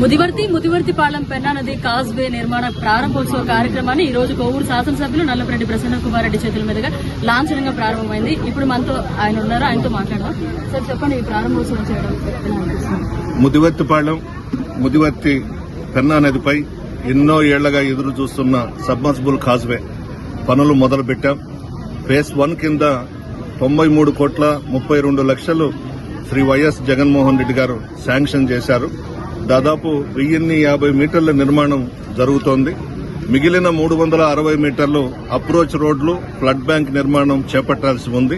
ముదివర్తి ముదివర్తి పాలెం పెన్నా నది కాజ్వే నిర్మాణ ప్రారంభోత్సవ కార్యక్రమాన్ని ఈ రోజు కోవూరు శాసనసభ్యులు నల్లపరెడ్డి ప్రసన్న కుమార్ రెడ్డి చేతుల మీదుగా లాంఛనంగా ప్రారంభమైంది. ఇప్పుడు మనతో ఆయన ఉన్నారు? ఆయనతో మాట్లాడదాం. సార్ చెప్పండి ఈ ప్రారంభోత్సవం చేయడం ఎలా ముదివర్తిపాళెం ముదివర్తి పెన్నా నదిపై ఎన్నో ఏళ్ళగా ఎదురు చూస్తున్న సబ్మర్సిబుల్ కాజ్వే పనులు మొదలుపెట్టాం. ఫేజ్ వన్ కింద తొంభై మూడు కోట్ల ముప్పై రెండు లక్షలు శ్రీ వైఎస్ జగన్మోహన్ రెడ్డి గారు శాంక్షన్ చేశారు. దాదాపు వెయ్యిన్ని యాభై మీటర్ల నిర్మాణం జరుగుతోంది. మిగిలిన మూడు వందల అరవై మీటర్లు అప్రోచ్ రోడ్లు ఫ్లడ్ బ్యాంక్ నిర్మాణం చేపట్టాల్సి ఉంది.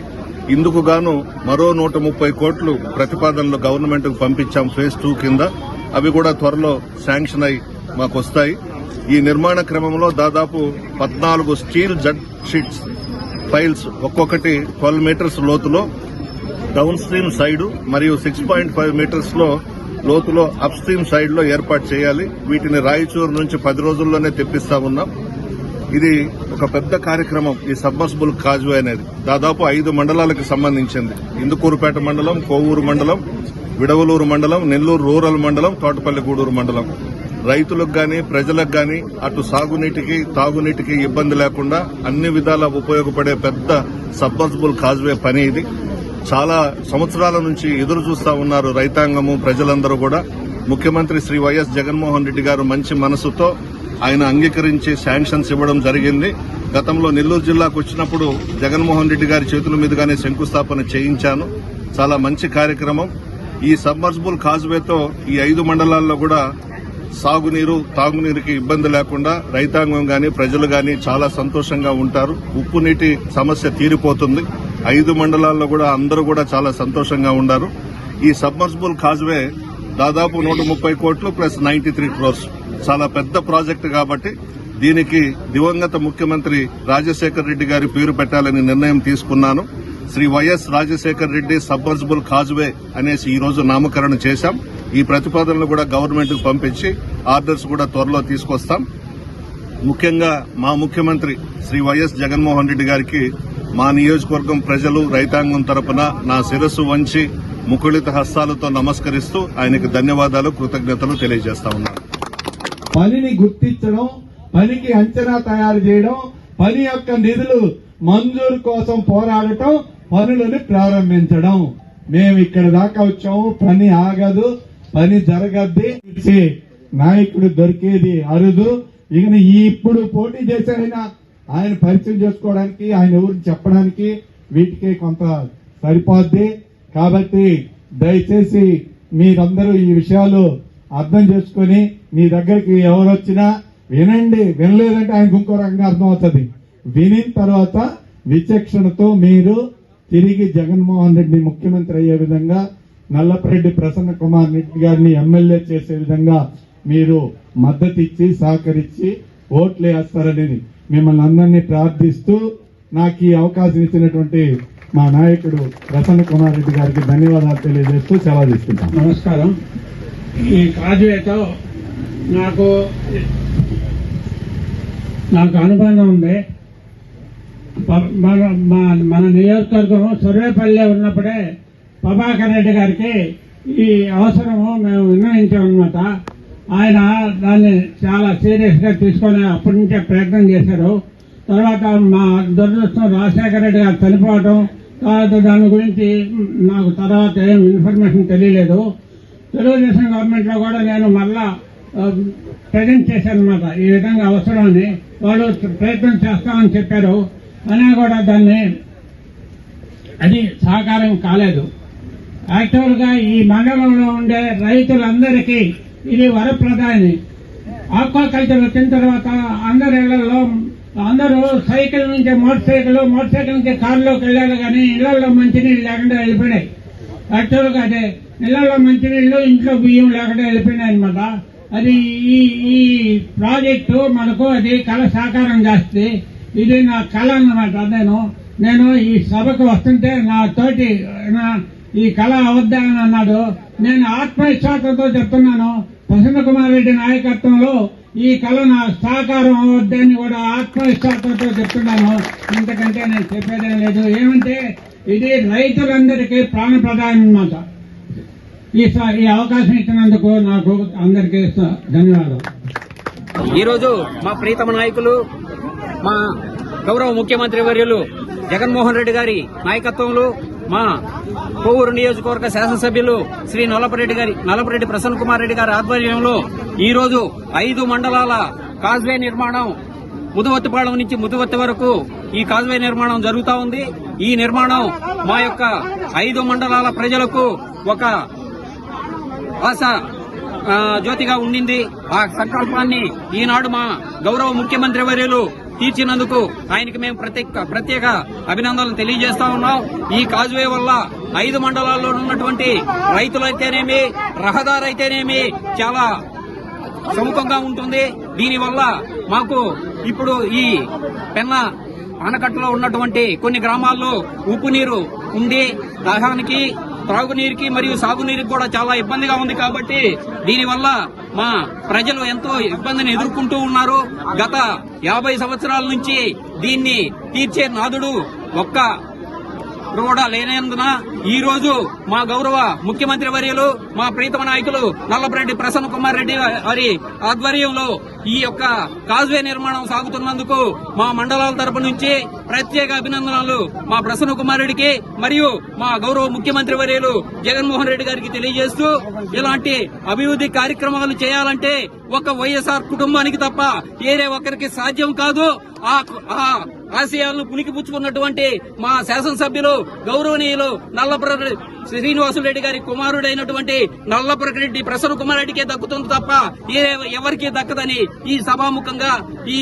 ఇందుకు గాను మరో నూట ముప్పై కోట్లు ప్రతిపాదనలు గవర్నమెంట్కు పంపించాం ఫేజ్ టూ కింద. అవి కూడా త్వరలో శాంక్షన్ అయి మాకు వస్తాయి ఈ నిర్మాణ క్రమంలో దాదాపు పద్నాలుగు స్టీల్ జడ్ షీట్స్ ఫైల్స్ ఒక్కొక్కటి ట్వెల్వ్ మీటర్స్ లోతులో డౌన్ స్ట్రీమ్ సైడ్ మరియు సిక్స్ పాయింట్ ఫైవ్ మీటర్స్లో లోతులో అప్ స్ట్రీమ్ సైడ్లో ఏర్పాటు చేయాలి. వీటిని రాయచూరు నుంచి పది రోజుల్లోనే తెప్పిస్తా ఉన్నాం. ఇది ఒక పెద్ద కార్యక్రమం. ఈ సబ్మర్సిబుల్ కాజు అనేది. దాదాపు ఐదు మండలాలకు సంబంధించింది. ఇందుకూరుపేట మండలం కోవూరు మండలం విడవలూరు మండలం నెల్లూరు రూరల్ మండలం తోటపల్లి గూడూరు మండలం. రైతులకు గాని ప్రజలకు గాని అటు సాగునీటికి తాగునీటికి ఇబ్బంది లేకుండా అన్ని విధాలా ఉపయోగపడే పెద్ద సబ్మర్సిబుల్ కాజ్వే పని ఇది. చాలా సంవత్సరాల నుంచి ఎదురు చూస్తా ఉన్నారు రైతాంగము ప్రజలందరూ కూడా. ముఖ్యమంత్రి శ్రీ వైఎస్ జగన్మోహన్ రెడ్డి గారు మంచి మనసుతో ఆయన అంగీకరించి శాంక్షన్స్ ఇవ్వడం జరిగింది. గతంలో నెల్లూరు జిల్లాకు వచ్చినప్పుడు జగన్మోహన్ రెడ్డి గారి చేతుల మీదుగానే శంకుస్థాపన చేయించాను. చాలా మంచి కార్యక్రమం. ఈ సబ్మర్సిబుల్ కాజ్వేతో ఈ ఐదు మండలాల్లో కూడా సాగునీరు తాగునీరుకి ఇబ్బంది లేకుండా రైతాంగం గాని ప్రజలు గాని చాలా సంతోషంగా ఉంటారు. ఉప్పు నీటి సమస్య తీరిపోతుంది. ఐదు మండలాల్లో కూడా అందరూ కూడా చాలా సంతోషంగా ఉన్నారు ఈ సబ్మర్సిబుల్ కాజ్వే దాదాపు నూట ముప్పై కోట్లు ప్లస్ నైన్టీ త్రీ క్రోర్స్. చాలా పెద్ద ప్రాజెక్టు కాబట్టి దీనికి దివంగత ముఖ్యమంత్రి రాజశేఖర్ రెడ్డి గారి పేరు పెట్టాలని నిర్ణయం తీసుకున్నాను. Shri YS Rajasekhar Reddy submersible causeway అనేసి ఈ రోజు నామకరణం చేశాం. ఈ ప్రతిపాదనలు కూడా గవర్నమెంట్కు పంపించి ఆర్డర్స్ కూడా త్వరలో తీసుకొస్తాం. ముఖ్యంగా మా ముఖ్యమంత్రి శ్రీ వైఎస్ జగన్మోహన్ రెడ్డి గారికి మా నియోజకవర్గం ప్రజలు రైతాంగం తరపున నా శిరస్సు వంచి ముకుళిత హస్తాలతో నమస్కరిస్తూ ఆయనకు ధన్యవాదాలు కృతజ్ఞతలు తెలియజేస్తా ఉన్నాను. పనిని గుర్తించడం పనికి అంచనా తయారు చేయడం పని యొక్క నిధులు మంజూరు కోసం పోరాడటం పనులను ప్రారంభించడం. మేము ఇక్కడ దాకా వచ్చాము. పని ఆగదు పని జరగద్ది. నాయకుడు దొరికేది అరుదు. ఇక ఇప్పుడు పోటీ చేసే ఆయన పరిచయం చేసుకోవడానికి ఆయన ఎవరిని చెప్పడానికి వీటికి కొంత సరిపోద్ది. కాబట్టి దయచేసి మీరందరూ ఈ విషయాలు అర్థం చేసుకొని మీ దగ్గరికి ఎవరు వచ్చినా వినండి. వినలేదంటే ఆయనకు ఇంకో రకంగా అర్థం అవుతుంది వినిన తర్వాత విచక్షణతో మీరు తిరిగి జగన్మోహన్ రెడ్డి ముఖ్యమంత్రి అయ్యే విధంగా నల్లపరెడ్డి ప్రసన్న కుమార్ రెడ్డి గారిని ఎమ్మెల్యే చేసే విధంగా మీరు మద్దతు ఇచ్చి సహకరించి ఓట్లు వేస్తారనేది మిమ్మల్ని అందరినీ ప్రార్థిస్తూ నాకు ఈ అవకాశం ఇచ్చినటువంటి మా నాయకుడు ప్రసన్న కుమార్ రెడ్డి గారికి ధన్యవాదాలు తెలియజేస్తూ సెలవు తీసుకుంటాం. నమస్కారం. ఈ కాజువేతో నాకు నాకు అనుబంధం ఉంది. మన మన నియోజకవర్గం సర్వేపల్లి ఉన్నప్పుడే ప్రభాకర్ రెడ్డి గారికి ఈ అవసరము మేము నిర్ణయించామన్నమాట. ఆయన దాన్ని చాలా సీరియస్గా తీసుకొని అప్పటి నుంచే ప్రయత్నం చేశారు. తర్వాత మా దురదృష్టం రాజశేఖర రెడ్డి గారు చనిపోవడం తర్వాత దాని గురించి నాకు తర్వాత ఏం ఇన్ఫర్మేషన్ తెలియలేదు. తెలుగుదేశం గవర్నమెంట్లో కూడా నేను మళ్ళా ప్రజెంట్ చేశాను అనమాట ఈ విధంగా అవసరమని వాళ్ళు ప్రయత్నం చేస్తామని చెప్పారు. అయినా కూడా దాన్ని అది సహకారం కాలేదు. యాక్చువల్గా ఈ మండలంలో ఉండే రైతులందరికీ ఇది వరప్రదాయని ఆక్వాకల్చర్ వచ్చిన తర్వాత అందరి ఇళ్ళలో అందరూ సైకిల్ నుంచి మోటార్ సైకిల్ మోటార్ సైకిల్ నుంచి కారులోకి వెళ్ళారు కానీ ఇళ్ళలో మంచినీళ్ళు లేకుండా వెళ్ళిపోయినాయి. యాక్చువల్గా అదే ఇళ్ళలో మంచినీళ్ళు ఇంట్లో బియ్యం లేకుండా వెళ్ళిపోయినాయి అనమాట అది ఈ ఈ ప్రాజెక్టు మనకు అది కళ సాకారం చేస్తుంది ఇది నా కళ అనమాట నేను నేను ఈ సభకు వస్తుంటే నా తోటి నా ఈ కళ అవద్దా అని అన్నాడు. నేను ఆత్మవిశ్వాసంతో చెప్తున్నాను. ప్రసన్న కుమార్ రెడ్డి నాయకత్వంలో ఈ కళ నా సహకారం అవద్దని కూడా ఆత్మవిశ్వాసంతో చెప్తున్నాను. ఇంతకంటే నేను చెప్పేదేం లేదు. ఏమంటే ఇది రైతులందరికీ ప్రాణప్రదాయం అన్నమాట. ఈ స- ఈ అవకాశం ఇచ్చినందుకు నాకు అందరికీ స- ధన్యవాదాలు. ఈరోజు మా ప్రీతమ నాయకులు మా గౌరవ ముఖ్యమంత్రి వర్యులు జగన్మోహన్ రెడ్డి గారి నాయకత్వంలో మా కొవ్వూరు నియోజకవర్గ శాసనసభ్యులు శ్రీ నల్లపరెడ్డి గారి నల్లపరెడ్డి ప్రసన్న కుమార్ రెడ్డి గారి ఆధ్వర్యంలో ఈ రోజు ఐదు మండలాల కాజ్వే నిర్మాణం ముదువత్తిపాళెం నుంచి ముదువత్తి వరకు ఈ కాజ్వే నిర్మాణం జరుగుతా ఉంది. ఈ నిర్మాణం మా యొక్క ఐదు మండలాల ప్రజలకు ఒక ఆశ జ్యోతిగా ఉండింది. ఆ సంకల్పాన్ని ఈనాడు మా గౌరవ ముఖ్యమంత్రి వర్యులు తీర్చినందుకు ఆయనకి మేము ప్రత్యేక ప్రత్యేక అభినందనలు తెలియజేస్తా ఉన్నాం. ఈ కాజువే వల్ల ఐదు మండలాల్లో ఉన్నటువంటి రైతులైతేనేమి రహదారైతేనేమి చాలా సముఖంగా ఉంటుంది. దీనివల్ల మాకు ఇప్పుడు ఈ పెన్న ఆనకట్టలో ఉన్నటువంటి కొన్ని గ్రామాల్లో ఉప్పు నీరు ఉంది. దాహానికి త్రాగునీరుకి మరియు సాగునీరుకి కూడా చాలా ఇబ్బందిగా ఉంది కాబట్టి దీనివల్ల మా ప్రజలు ఎంతో ఇబ్బందిని ఎదుర్కొంటూ ఉన్నారు. గత యాభై సంవత్సరాల నుంచి దీన్ని తీర్చే నాదుడు ఒక్క కూడా లేనందున ఈ రోజు మా గౌరవ ముఖ్యమంత్రి వర్యులు మా ప్రీతమ నాయకులు నల్లపరెడ్డి ప్రసన్న కుమార్ రెడ్డి వారి ఆధ్వర్యంలో ఈ యొక్క కాజ్వే నిర్మాణం సాగుతున్నందుకు మా మండలాల తరపు నుంచి ప్రత్యేక అభినందనలు మా ప్రసన్న కుమార్ రెడ్డికి మరియు మా గౌరవ ముఖ్యమంత్రి వర్యులు జగన్మోహన్ రెడ్డి గారికి తెలియజేస్తూ ఇలాంటి అభివృద్ధి కార్యక్రమాలు చేయాలంటే ఒక వైఎస్ఆర్ కుటుంబానికి తప్ప వేరే ఒకరికి సాధ్యం కాదు. ఆ ఆశయాలను పుణికిపుచ్చుకున్నటువంటి మా శాసనసభ్యులు గౌరవనీయులు నల్లప్ర శ్రీనివాసులరెడ్డి గారి కుమారుడైనటువంటి నల్లప్రరెడ్డి ప్రసన్న కుమార్ రెడ్డికే దక్కుతుంది తప్ప ఏ ఎవరికీ దక్కదని ఈ సభాముఖంగా ఈ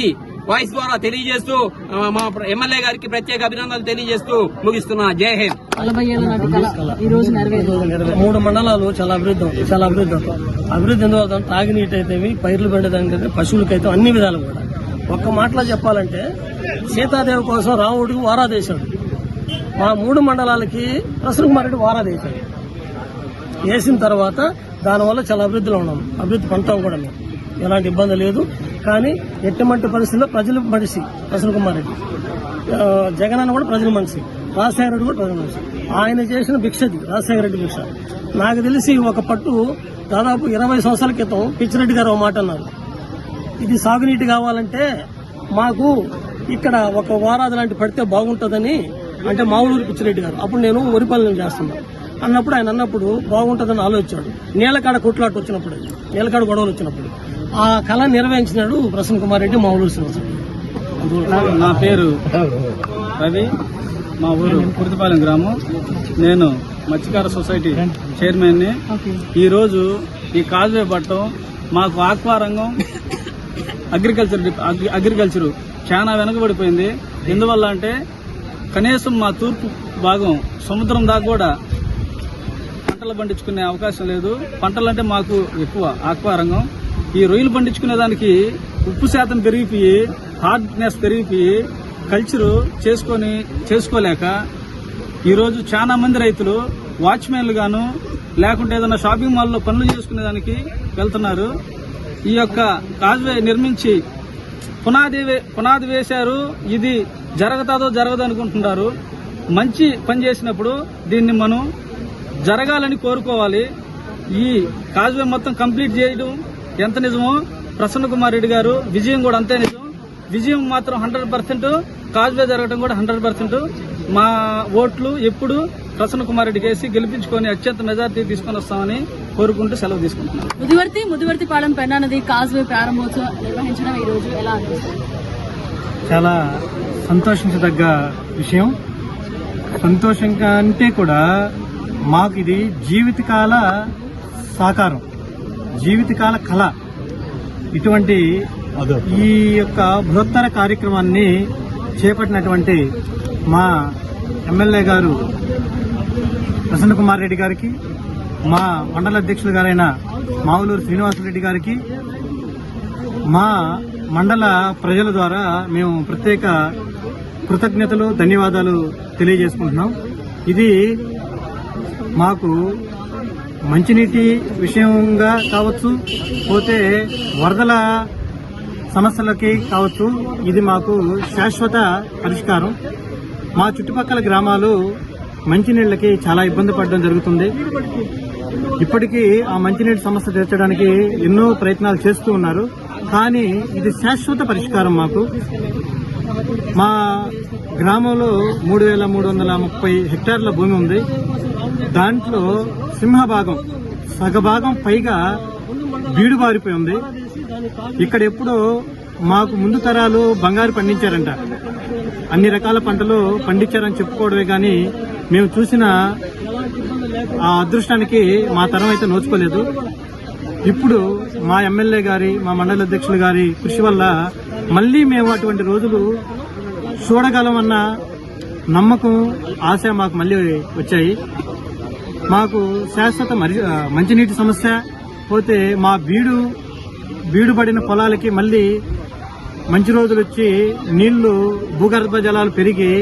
వాయిస్ ద్వారా తెలియజేస్తూ మా ఎమ్మెల్యే గారికి ప్రత్యేక అభినందనలు తెలియజేస్తూ ముగిస్తున్నా. జై హింద్. మూడు మండలాలు చాలా అభివృద్ధి చాలా అభివృద్ధి అభివృద్ధి అవుతాం తాగునీటి అయితేవి పైర్లు పెట్టడానికి పశువులకైతే అన్ని విధాలు కూడా. ఒక్క మాటలో చెప్పాలంటే సీతాదేవి కోసం రాముడికి వారాదేశాడు మా మూడు మండలాలకి ప్రసన్న కుమార్ రెడ్డి వారాదేశాడు వేసిన తర్వాత దానివల్ల చాలా అభివృద్ధిలో ఉన్నాం. అభివృద్ధి పొందుతాం కూడా మేము. ఎలాంటి ఇబ్బంది లేదు. కానీ ఎట్టమంటి పరిస్థితుల్లో ప్రజలు మనిషి ప్రసన్న కుమార్ రెడ్డి జగన్ అన్న కూడా ప్రజల మనిషి. రాజశేఖర రెడ్డి కూడా ప్రజల మనిషి. ఆయన చేసిన భిక్షది రాజశేఖర రెడ్డి భిక్ష. నాకు తెలిసి ఒక పట్టు దాదాపు ఇరవై సంవత్సరాల క్రితం పిచ్చిరెడ్డి గారు ఒక మాట అన్నారు. ఇది సాగునీటి కావాలంటే మాకు ఇక్కడ ఒక వారాది లాంటి పడితే బాగుంటుందని అంటే మామూలు పిచ్చిరెడ్డి గారు. అప్పుడు నేను వరిపాలన చేస్తున్నా. అన్నప్పుడు ఆయన అన్నప్పుడు బాగుంటుందని ఆలోచించాడు. నీళ్ళకాడ కొట్లాట వచ్చినప్పుడు నీళ్ళకాడ గొడవలు వచ్చినప్పుడు. ఆ కళ నిర్వహించినాడు ప్రసన్న కుమార్ రెడ్డి మామూలు శ్రీనివాస. నా పేరు రవి. మా ఊరు కుర్తిపాలెం గ్రామం. నేను మత్స్యకార సొసైటీ చైర్మన్ని. ఈ రోజు ఈ కాజువే పట్టం మాకు ఆక్వా రంగం అగ్రికల్చర్ అగ్రి- అగ్రికల్చర్ చాలా వెనుకబడిపోయింది. ఎందువల్ల అంటే కనీసం మా తూర్పు భాగం సముద్రం దాకా కూడా పంటలు పండించుకునే అవకాశం లేదు. పంటలు అంటే మాకు ఎక్కువ ఆక్వా రంగం. ఈ రొయ్యలు పండించుకునే దానికి ఉప్పు శాతం పెరిగిపోయి హార్డ్నెస్ పెరిగిపోయి కల్చరు చేసుకొని చేసుకోలేక ఈరోజు చాలా మంది రైతులు వాచ్మెన్లు గాను లేకుంటే ఏదైనా షాపింగ్ మాల్లో పనులు చేసుకునే దానికి వెళ్తున్నారు. ఈ యొక్క కాజ్వే నిర్మించి పునాది వే- పునాది వేశారు. ఇది జరగతాదో జరగదు అనుకుంటున్నారు. మంచి పని చేసినప్పుడు దీన్ని మనం జరగాలని కోరుకోవాలి. ఈ కాజ్వే మొత్తం కంప్లీట్ చేయడం ఎంత నిజమో ప్రసన్న కుమార్ రెడ్డి గారు విజయం కూడా అంతే నిజం. విజయం మాత్రం హండ్రెడ్ పర్సెంట్ కాజ్వే జరగడం కూడా హండ్రెడ్ పర్సెంట్. మా ఓట్లు ఎప్పుడు ప్రసన్న కుమార్ రెడ్డికి వేసి గెలిపించుకొని అత్యంత మెజార్టీ తీసుకొని వస్తామని కోరుకుంటూ సెలవు తీసుకుంటున్నాను ముదివర్తి ముదివర్తి పాలెం పెన్నా నది కాజ్వే ప్రారంభోత్సవం నిర్వహించడం ఈ రోజు ఎలా అనిపిస్తుంది? చాలా సంతోషించదగ్గ విషయం. సంతోషంగా అంటే కూడా మాకు ఇది జీవితకాల సాకారం జీవితకాల కళ. ఇటువంటి ఈ యొక్క బృహత్తర కార్యక్రమాన్ని చేపట్టినటువంటి మా ఎమ్మెల్యే గారు ప్రసన్న కుమార్ రెడ్డి గారికి మా మండల అధ్యక్షులు గారైన మావులూరు శ్రీనివాసరెడ్డి గారికి మా మండల ప్రజల ద్వారా మేము ప్రత్యేక కృతజ్ఞతలు ధన్యవాదాలు తెలియజేసుకుంటున్నాం. ఇది మాకు మంచినీటి విషయంగా కావచ్చు పోతే వరదల సమస్యలకి కావచ్చు ఇది మాకు శాశ్వత పరిష్కారం. మా చుట్టుపక్కల గ్రామాలు మంచినీళ్ళకి చాలా ఇబ్బంది పడడం జరుగుతుంది. ఇప్పటికీ ఆ మంచినీటి సమస్య తీర్చడానికి ఎన్నో ప్రయత్నాలు చేస్తూ ఉన్నారు. కానీ ఇది శాశ్వత పరిష్కారం మాకు. మా గ్రామంలో మూడు వేల మూడు వందల ముప్పై హెక్టార్ల భూమి ఉంది. దాంట్లో సింహభాగం సగభాగం పైగా బీడుబారిపోయి ఉంది. ఇక్కడ ఎప్పుడో మాకు ముందు తరాలు బంగారు పండించారంట. అన్ని రకాల పంటలు పండించారని చెప్పుకోవడమే కానీ మేము చూసిన ఆ అదృష్టానికి మా తరం అయితే నోచుకోలేదు. ఇప్పుడు మా ఎమ్మెల్యే గారి మా మండల అధ్యక్షులు గారి కృషి వల్ల మళ్ళీ మేము అటువంటి రోజులు చూడగలమన్న నమ్మకం ఆశ మాకు మళ్ళీ వచ్చాయి. మాకు శాశ్వత మరి మంచినీటి సమస్య పోతే మా బీడు బీడు పడిన పొలాలకి మళ్ళీ మంచి రోజులు వచ్చి నీళ్ళు భూగర్భ జలాలు పెరిగి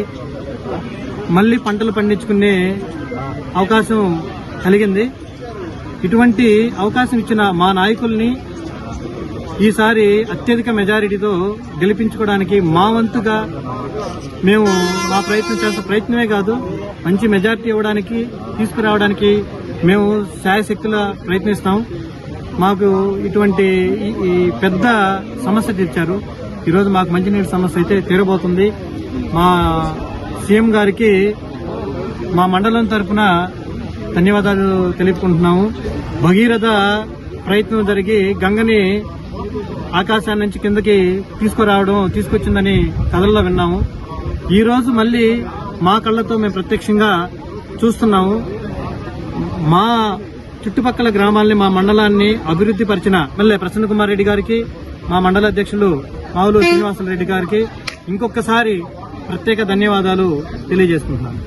మళ్ళీ పంటలు పండించుకునే అవకాశం కలిగింది. ఇటువంటి అవకాశం ఇచ్చిన మా నాయకుల్ని ఈసారి అత్యధిక మెజారిటీతో గెలిపించుకోవడానికి మా వంతుగా మేము మా ప్రయత్నం చేసే ప్రయత్నమే కాదు మంచి మెజారిటీ ఇవ్వడానికి తీసుకురావడానికి మేము శాయశక్తుల ప్రయత్నిస్తాం. మాకు ఇటువంటి ఈ- పెద్ద సమస్య తెచ్చారు ఈరోజు మాకు మంచినీటి సమస్య అయితే తీరబోతుంది. మా సీఎం గారికి మా మండలం తరఫున ధన్యవాదాలు తెలుపుకుంటున్నాము. భగీరథ ప్రయత్నం జరిగి గంగని ఆకాశాన్ని నుంచి కిందకి తీసుకురావడం తీసుకొచ్చిందని కథల్లో విన్నాము. ఈరోజు మళ్ళీ మా కళ్ళతో మేము ప్రత్యక్షంగా చూస్తున్నాము. మా చుట్టుపక్కల గ్రామాల్ని మా మండలాన్ని అభివృద్ధి పరిచిన మళ్ళీ ప్రసన్న కుమార్ రెడ్డి గారికి మా మండల అధ్యక్షులు మావులు శ్రీనివాసరెడ్డి గారికి ఇంకొకసారి ప్రత్యేక ధన్యవాదాలు తెలియజేసుకుంటున్నాను.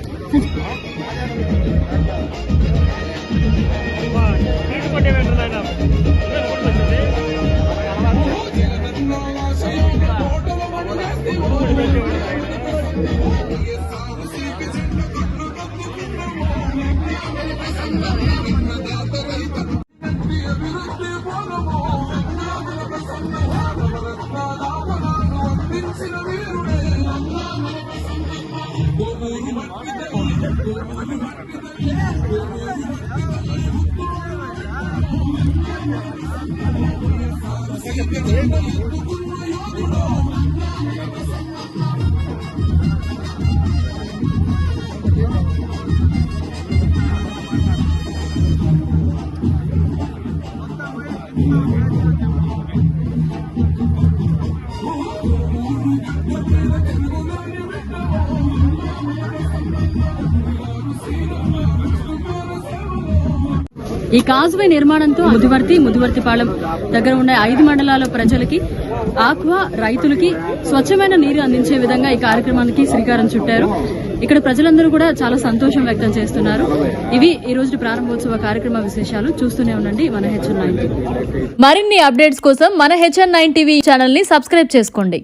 ఈ కాజ్వే నిర్మాణంతో ముదివర్తి ముదివర్తిపాలెం దగ్గర ఉన్న ఐదు మండలాల ప్రజలకి ఆక్వా రైతులకి స్వచ్ఛమైన నీరు అందించే విధంగా ఈ కార్యక్రమానికి శ్రీకారం చుట్టారు. ఇక్కడ ప్రజలందరూ కూడా చాలా సంతోషం వ్యక్తం చేస్తున్నారు. ఇవి ఈ రోజు ప్రారంభోత్సవ కార్యక్రమ విశేషాలు. చూస్తూనే ఉండండి మన హెచ్ఎన్ నైన్ మరిన్ని అప్డేట్స్ కోసం మన హెచ్ఎన్ నైన్ టీవీ ఛానల్ని సబ్స్క్రైబ్ చేసుకోండి.